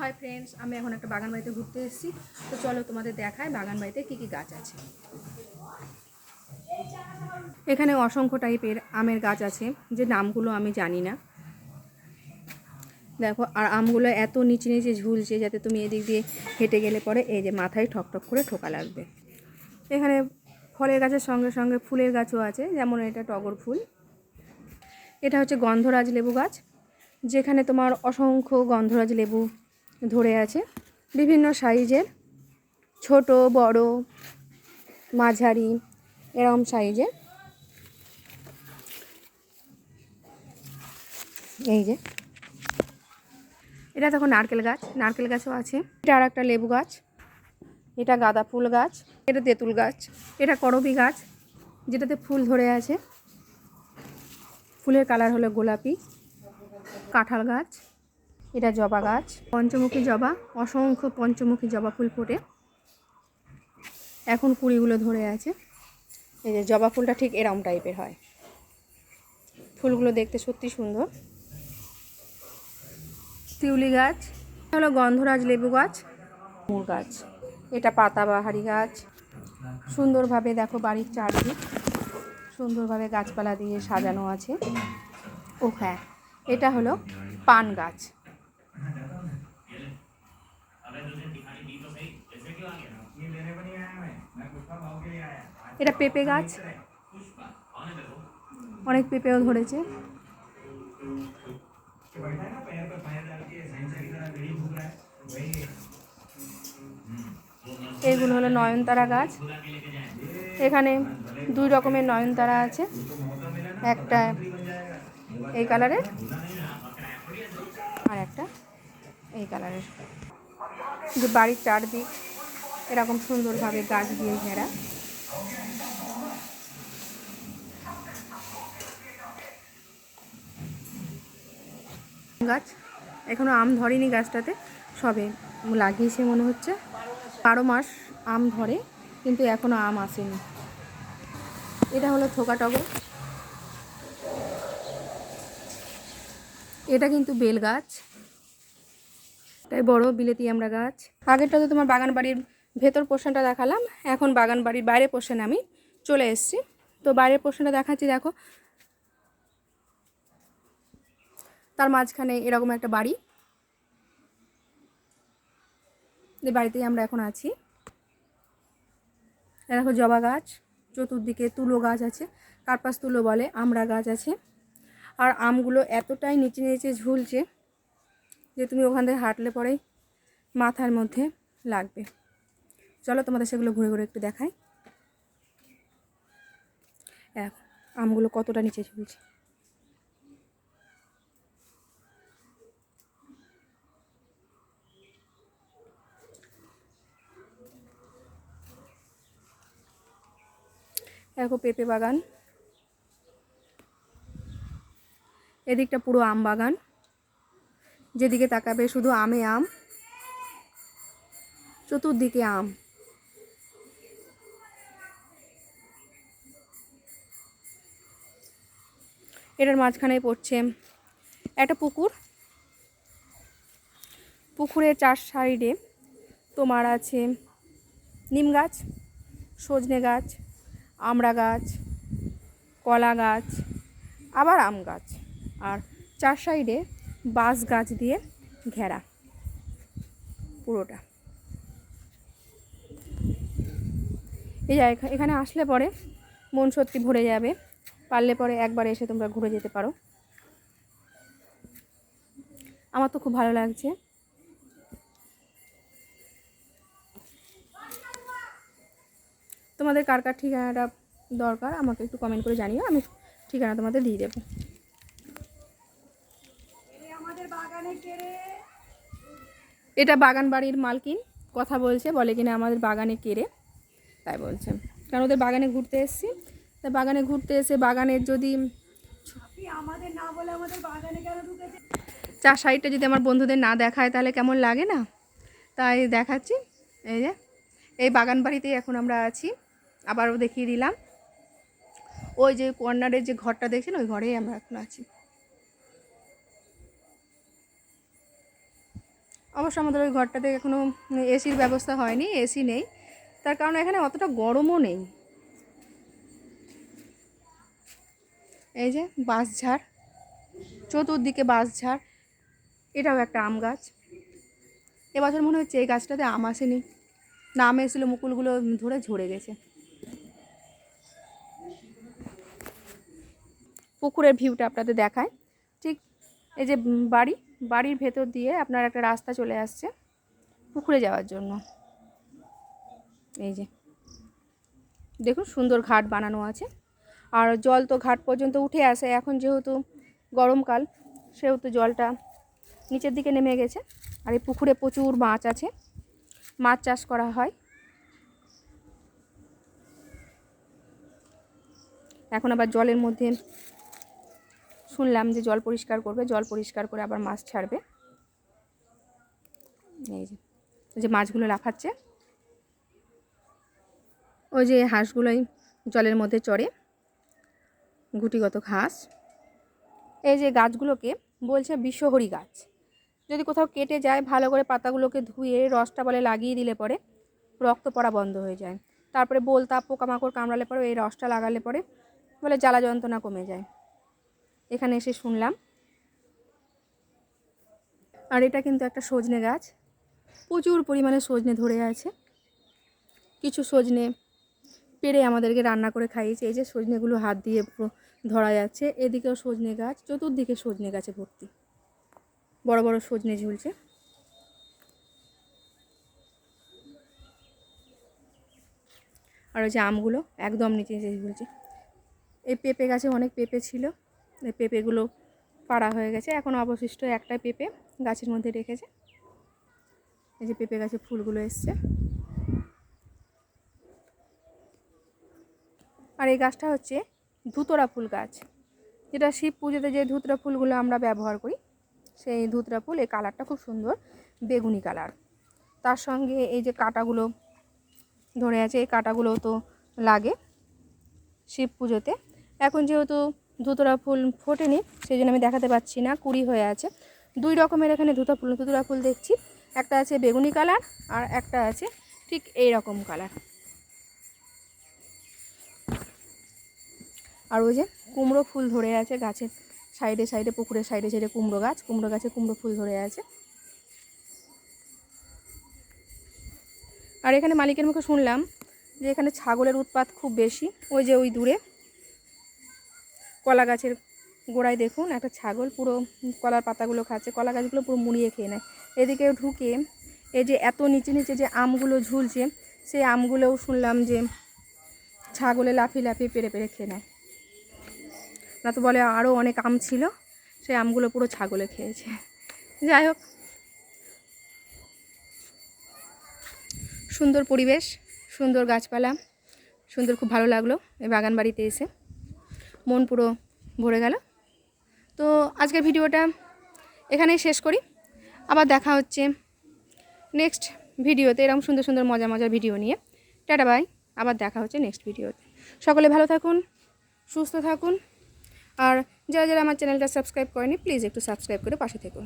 Hi friends, আমি এখন একটা বাগান বাড়িতে ঘুরতে এসেছি। তো চলো তোমাদের দেখায় বাগান বাড়িতে কী কী গাছ আছে। এখানে অসংখ্য টাইপের আমের গাছ আছে, যে নামগুলো আমি জানি না। দেখো, আর আমগুলো এত নিচে নিচে ঝুলছে যাতে তুমি এদিক দিয়ে হেঁটে গেলে পরে এই যে মাথায় ঠকঠক করে ঠোকা লাগবে। এখানে ফলের গাছের সঙ্গে সঙ্গে ফুলের গাছও আছে, যেমন এটা টগর ফুল। এটা হচ্ছে গন্ধরাজ লেবু গাছ, যেখানে তোমার অসংখ্য গন্ধরাজ লেবু ধরে আছে। বিভিন্ন সাইজের, ছোট, বড়, মাঝারি এরকম সাইজের। এই যে। এটা তখন নারকেল গাছ, নারকেল গাছও আছে। এটা আর একটা লেবু গাছ। এটা গাঁদা ফুল গাছ। এটা তেঁতুল গাছ। এটা করবি গাছ, যেটাতে ফুল ধরে আছে। ফুলের কালার হলো গোলাপি। কাঁঠাল গাছ। এটা জবা গাছ। পঞ্চমুখী জবা, অসংখ্য পঞ্চমুখী জবা ফুল ফোটে। এখন কুড়িগুলো ধরে আছে। এই যে জবা ফুলটা ঠিক এরম টাইপের হয়। ফুলগুলো দেখতে সত্যি সুন্দর। শিউলি গাছ হলো গন্ধরাজ লেবু গাছ। মুর গাছ, এটা পাতাবাহারি গাছ। সুন্দরভাবে দেখো বাড়ির চারদিক। সুন্দরভাবে গাছপালা দিয়ে সাজানো আছে। ও হ্যাঁ এটা হলো পান গাছ। এটা পেঁপে গাছ। অনেক পেঁপেও ধরেছে। এইগুলো হলো নয়নতারা গাছ। এখানে দুই রকমের নয়নতারা আছে। একটা এই কালারের আর একটা এই কালারের। যে বাড়ির চারদিক এরকম সুন্দরভাবে গাছ দিয়ে ঘেরা। গাছ। এখনও আম ধরেনি গাছটাতে। সবে লাগিয়েছে মনে হচ্ছে। বারো মাস আম ধরে, কিন্তু এখনও আম আসেনি। এটা হলো থোকা টগর। এটা কিন্তু বেল গাছ। তাই বড় বিলেতি আমরা গাছ। আগেরটা তো তোমার বাগান বাড়ির ভেতর পোর্শনটা দেখালাম। এখন বাগান বাড়ির বাইরের পোর্শনে আমি চলে এসেছি। তো বাইরের পোর্শনটা দেখাচ্ছি, দেখো। তার মাঝখানে এরকম একটা বাড়ি। এই বাড়িতেই আমরা এখন আছি। দেখো জবা গাছ, চতুর্দিকে তুলো গাছ আছে। কার্পাস তুলো বলে আমড়া গাছ আছে। আর আমগুলো এতটাই নিচে নিচে ঝুলছে যে তুমি ওখান থেকে হাঁটলে পরেই মাথার মধ্যে লাগবে। চলো তোমাদের সেগুলো ঘুরে ঘুরে একটু দেখাই। এক আমগুলো কতটা নিচে ঝুলছে। দেখো পেঁপে বাগান। এদিকটা পুরো আম বাগান। যেদিকে তাকাবে শুধু আমে আম। চতুর্দিকে আম। এটার মাঝখানে পড়ছে একটা পুকুর। পুকুরের চার সাইডে তোমার আছে নিম গাছ, সজনে গাছ আমড়া গাছ, কলা গাছ, আবার আম গাছ আর চার সাইডে বাঁশ গাছ দিয়ে ঘেরা পুরোটা। এই এখা- এখানে আসলে পরে মন সত্যি ভরে যাবে, পারলে পরে একবার এসে তোমরা ঘুরে যেতে পারো। আমার তো খুব ভালো লাগছে। তোমাদের কার কার ঠিকানাটা দরকার আমাকে একটু কমেন্ট করে জানিও, আমি ঠিকানা তোমাদের দিয়ে দেবো। এটা বাগান বাড়ির মালকিন, কথা বলছে, বলে কিনা আমাদের বাগানে কেড়ে, তাই বলছে। কারণ ওদের বাগানে ঘুরতে এসেছি তাই বাগানে ঘুরতে এসে বাগানের যদি চার সাইডটা যদি আমার বন্ধুদের না দেখায়, তাহলে কেমন লাগে না? তাই দেখাচ্ছি, এই যে, এই বাগান বাড়িতেই এখন আমরা আছি। আবারও দেখিয়ে দিলাম। ওই যে কর্নারের যে ঘরটা দেখছেন, ওই ঘরেই আমরা এখন আছি। অবশ্য আমাদের ওই ঘরটাতে এখনও এসির ব্যবস্থা হয়নি, এসি নেই। তার কারণ এখানে অতটা গরমও নেই। এই যে বাঁশঝাড় চতুর্দিকে বাঁশঝাড় এটাও একটা আম গাছ। এবছর মনে হচ্ছে এই গাছটাতে আম আসেনি। না আম এসেছিল, মুকুলগুলো ধরে ঝরে গেছে। পুকুরের ভিউটা আপনাদের দেখায়। ঠিক এই যে বাড়ি, বাড়ির ভেতর দিয়ে আপনার একটা রাস্তা চলে আসছে পুকুরে যাওয়ার জন্য। এই যে। দেখুন সুন্দর ঘাট বানানো আছে। আর জল তো ঘাট পর্যন্ত উঠে আসে। এখন যেহেতু গরমকাল, সেহেতু জলটা নিচের দিকে নেমে গেছে। আর এই পুকুরে প্রচুর মাছ আছে। মাছ চাষ করা হয়। এখন আবার জলের মধ্যে শুনলাম যে জল পরিষ্কার করবে, জল পরিষ্কার করে আবার মাছ ছাড়বে। এই যে যে মাছগুলো লাফাচ্ছে। ওই যে হাঁসগুলোই জলের মধ্যে চড়ে, গুটিগত ঘাস। এই যে গাছগুলোকে বলছে বিশ্বহরি গাছ। যদি কোথাও কেটে যায়, ভালো করে পাতাগুলোকে ধুয়ে রসটা বলে লাগিয়ে দিলে পরে রক্ত পড়া বন্ধ হয়ে যায়। তারপরে বলতা, পোকামাকড় কামড়ালে পরে এই রসটা লাগালে পরে বলে জ্বালা যন্ত্রণা কমে যায়। এখানে এসে শুনলাম। আর এটা কিন্তু একটা সজনে গাছ। প্রচুর পরিমাণে সজনে ধরে আছে। কিছু সজনে পেরে আমাদেরকে রান্না করে খাইয়েছে। এই যে সজনেগুলো হাত দিয়ে ধরা যাচ্ছে। এদিকেও সজনে গাছ, চতুর্দিকে সজনে গাছে ভর্তি। বড় বড় সজনে ঝুলছে। আর ওই যে আমগুলো একদম নিচে নিচে ঝুলছে। এই পেঁপে গাছে অনেক পেঁপে ছিল। এই পেঁপেগুলো পাড়া হয়ে গেছে। এখন অবশিষ্ট একটা পেঁপে গাছের মধ্যে রেখেছে। এই যে পেঁপে গাছে ফুলগুলো এসছে। আর এই গাছটা হচ্ছে ধুতরা ফুল গাছ। যেটা শিব পুজোতে যে ধুতরা ফুলগুলো আমরা ব্যবহার করি, সেই ধুতরা ফুল, এই কালারটা খুব সুন্দর, বেগুনি কালার। তার সঙ্গে এই যে কাঁটাগুলো ধরে আছে, এই কাঁটাগুলো তো লাগে শিব পুজোতে। এখন যেহেতু ধুতরা ফুল ফোটেনি সেই জন্য আমি দেখাতে পাচ্ছি না, কুড়ি হয়ে আছে। দুই রকমের এখানে ধুতা ফুল, ধুতরা ফুল দেখছি। একটা আছে বেগুনি কালার আর একটা আছে ঠিক এই রকম কালার। আর ওই যে কুমড়ো ফুল ধরে আছে গাছের সাইডে সাইডে, পুকুরের সাইডে সাইডে কুমড়ো গাছ, কুমড়ো গাছে কুমড়ো ফুল ধরে আছে। আর এখানে মালিকের মুখে শুনলাম যে এখানে ছাগলের উৎপাত খুব বেশি, ওই যে ওই দূরে। কলা গাছের গোড়ায় দেখুন, একটা ছাগল পুরো কলার পাতাগুলো খাচ্ছে, কলা গাছগুলো পুরো মুড়িয়ে খেয়ে নেয়। এদিকে ঢুকে এই যে এত নিচে নিচে যে আমগুলো ঝুলছে, সেই আমগুলোও শুনলাম যে ছাগলে লাফিয়ে লাফিয়ে পেরে পেরে খেয়ে নেয়। না তো বলে আরও অনেক আম ছিল, সেই আমগুলো পুরো ছাগলে খেয়েছে। যাই হোক। সুন্দর পরিবেশ, সুন্দর গাছপালা, সুন্দর, খুব ভালো লাগল এই বাগান বাড়িতে এসে। মন পুরো ভরে গেল। তো আজকের ভিডিওটা এখানেই শেষ করি। আবার দেখা হচ্ছে নেক্সট ভিডিওতে। এরকম সুন্দর সুন্দর মজা মজার ভিডিও নিয়ে। টাটা বাই আবার দেখা হচ্ছে নেক্সট ভিডিওতে। সকলে ভালো থাকুন, সুস্থ থাকুন। আর যারা যারা আমার চ্যানেলটা সাবস্ক্রাইব করেনি প্লিজ একটু সাবস্ক্রাইব করে পাশে থাকুন।